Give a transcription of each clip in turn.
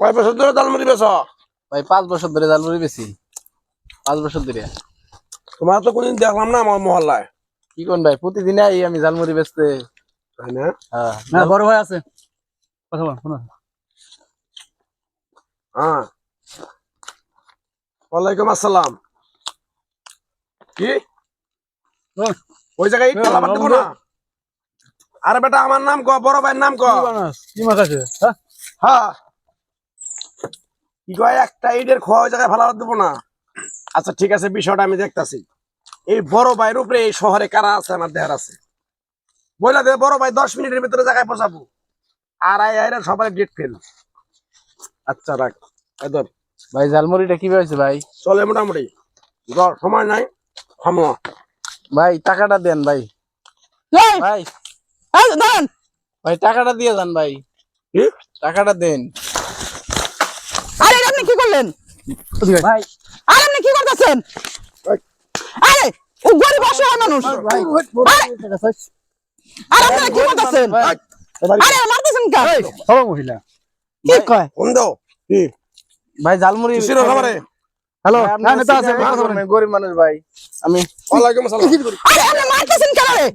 কয় বছর ধরে জালমুড়ি বেছ ভাই পাঁচ বছর ধরে জালমুড়ি বেছি পাঁচ বছর ধরে। তোমার তো কোনদিন দেখলাম না আমার মহল্লায়। কি কোন ভাই প্রতিদিন আই আমি জালমুড়ি বেচতে। তাই না? হ্যাঁ। না বড় ভাই আছে। কথা বল শোনো। হ্যাঁ। ওয়ালাইকুম আসসালাম। কি? হ্যাঁ। ওই জায়গায় ইট লাগাতে দেবো না? আরে বেটা আমার নাম ক বড় ভাইয়ের নাম ক? কি কি মাছ আছে? হ্যাঁ? হ্যাঁ। কি কয় একটা ইটের খোয়া ওই জায়গায় ফেলা দেবো না। আচ্ছা ঠিক আছে বিষয়টা আমি দেখতাছি। এই বড় ভাইয়ের উপরে এই শহরে কারা আছে আমার দেহার আছে? বইলা দে বড় ভাই দশ মিনিটের ভিতরে জায়গায় পৌঁছাবো। আর আই আইরা সবাই ডেট ফেল। আচ্ছা রাখ। ভাই জালমুড়িটা কি হয়েছে ভাই? চলে মোটামুটি। সময় নাই থামো। ভাই টাকাটা দেন ভাই। এই, ভাই। ভাই টাকাটা দিয়ে যান ভাই? টাকাটা দেন। কি করলেন ভাই আরে আপনি কি করতেছেন? আরে ও গরিব অসহায় মানুষ। আরে আপনারা কি করতেছেন? আরে মারতেছেন কেন সব মহিলা। কি কয়? ফোন দাও। কি? ভাই জালমুড়ি কিসের খাবারে? হ্যালো না নেতা আছে গরিব মানুষ ভাই। আমি ওয়ালাইকুম আসসালাম। আরে আপনি মারতেছেন কেন রে?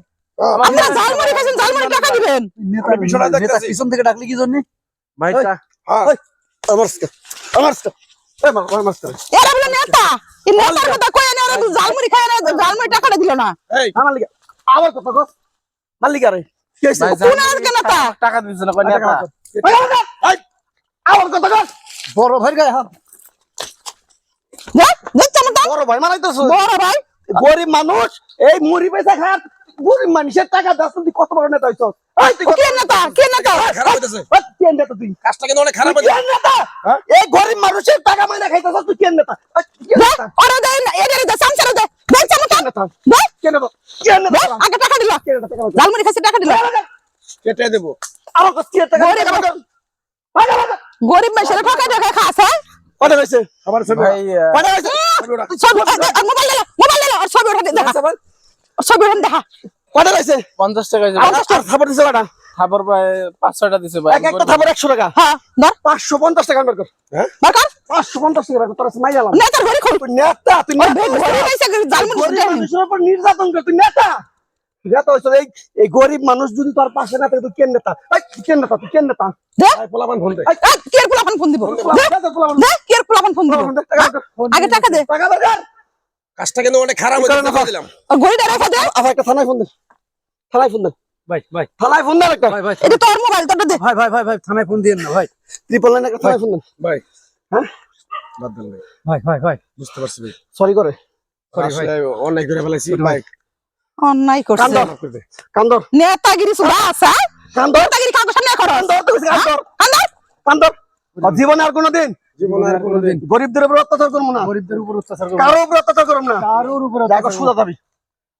আপনারা জালমুড়ি খাইছেন জালমুড়ি টাকা দিবেন। নেতা আমি বিষয়টা পিছন থেকে ডাকলি কি জন্য? ভাই। হ্যাঁ আমার আমার এই মা এরা বলে নেতা এই নেতার কথা কই না ওরা জালমুড়ি খায় না জালমুড়ি টাকাটা দিল না। এই আমার লিগা আবার কথা কস। মালিক আরে কি হইছে ভাই কোন আজকে নেতা টাকা দিচ্ছে না কই নেতা? এই, আমার কথা কর বড় ভাই গায়ে হাত। দেখ দেখছ মত বড় ভাই মারাইতেছ। বড় ভাই। গরিব মানুষ এই মুড়ি পয়সা খায়। গরিব মানুষের টাকা দাস তুই কত বড় নেতা হইছ কে নেতা? কে নেতা? খারাপ হইতেছে। ওই, কে নেতা তুই? কাজটা কিন্তু অনেক খারাপ কে নেতা? হ্যাঁ? এই গরিব মানুষের টাকা মাইনা খাইতেছ তুই কে নেতা? ওই, কে দেখ নেতা? ওরা দেয় না এদের দে সামসার দে। দেখছ মত কে নেতা? কে নেতা? কে নেতা? আগে টাকা দিল। জালমুড়ি খাইছে টাকা দিল। কেটে দেবো। আমার কাছে কে টাকা গরিব টাকা। টাকা হইছে ভাই হইছে মোবাইল মোবাইল দিল আর দেখা। ছবি দেখা। পঞ্চাশ টাকা দিছে আর আর থাপড় দিছে কটা? খাবার প্রায় পাঁচ ছয়টা দিছে ভাই। এক একটা থাপড় 100 টাকা। হ্যাঁ ধর। 550 টাকা বের কর। বাকার 550 টাকা বের কর তোর মাই গেলাম নেতার ঘরে খোল। নেতা তুই ওর নেতা। ঘরে খাইছে জালমুড়ি গরিব মানুষের উপর নির্যাতন করে তুই নেতা। নেতা হইছ এই এই গরিব মানুষ যদি তোর পাশে না থাকে তুই কেন নেতা? কেন নেতা? তুই কেন নেতা? পোলাপান ফোন দে। পোলাপান ফোন দিব। দে, পোলাপান, ফোন দিব। আগে টাকা দে। টাকা দে। আর কাজটা কিন্তু অনেক খারাপ কথা দিলাম আর ঘড়িটা রেখে দে আবার একটা থানায় ফোন দে। থানায় ফোন দে। ভাই ভাই। থানায় ফোন দে একটা ভাই ভাই এটা তোর মোবাইল তোরটা দে। ভাই ভাই ভাই ভাই থানায় ফোন দিয়েন না ভাই। ট্রিপল নাইন একটা থানায় ফোন দে। ভাই। হ্যাঁ? বাদ দেন ভাই। ভাই ভাই ভাই। বুঝতে পারছি ভাই। সরি করে। অনেক ধরে ফেলাইছি ভাই। অন্যায় করছে। কান্দর। কান্দর। নেতাগিরি সুদা আছে কান্দর। নেতাগিরি কাগজ সামনে করো কান্দর। কান্দর কান্দর। কান্দর। জীবনে আর কোনোদিন? জীবনে আর কোনোদিন। গরিবদের উপর অত্যাচার করব না। গরিবদের উপর অত্যাচার করব কারোর উপর অত্যাচার করব না। কারোর উপর একবার সুদা দাবি।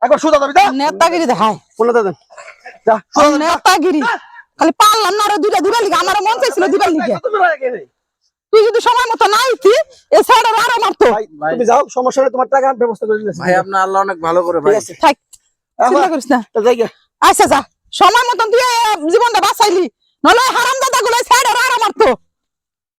একবার সুদা দাবি নেতাগিরি দেখায়। দে দেন। নেতাগিরি। খালি পারলাম না দুইটা দিবার লিগে আমার মন চাইছিল দিবার লিগে তুমি রয়ে গেলে। তুই যদি সময় মতো নাই কি এ সাইড আরও মারতো। তুমি যাও সমস্যা তোমার টাকা আমি ব্যবস্থা করে দিয়েছি ভাই আপনার আল্লাহ অনেক ভালো করে ভাই। ঠিক আছে। থাক চিন্তা করিস না। তো যাই গে। আচ্ছা যা। সময় মতন তুই জীবনটা বাঁচাইলি। নলে হারাম দাদা গুলো সাইড আরও মারতো।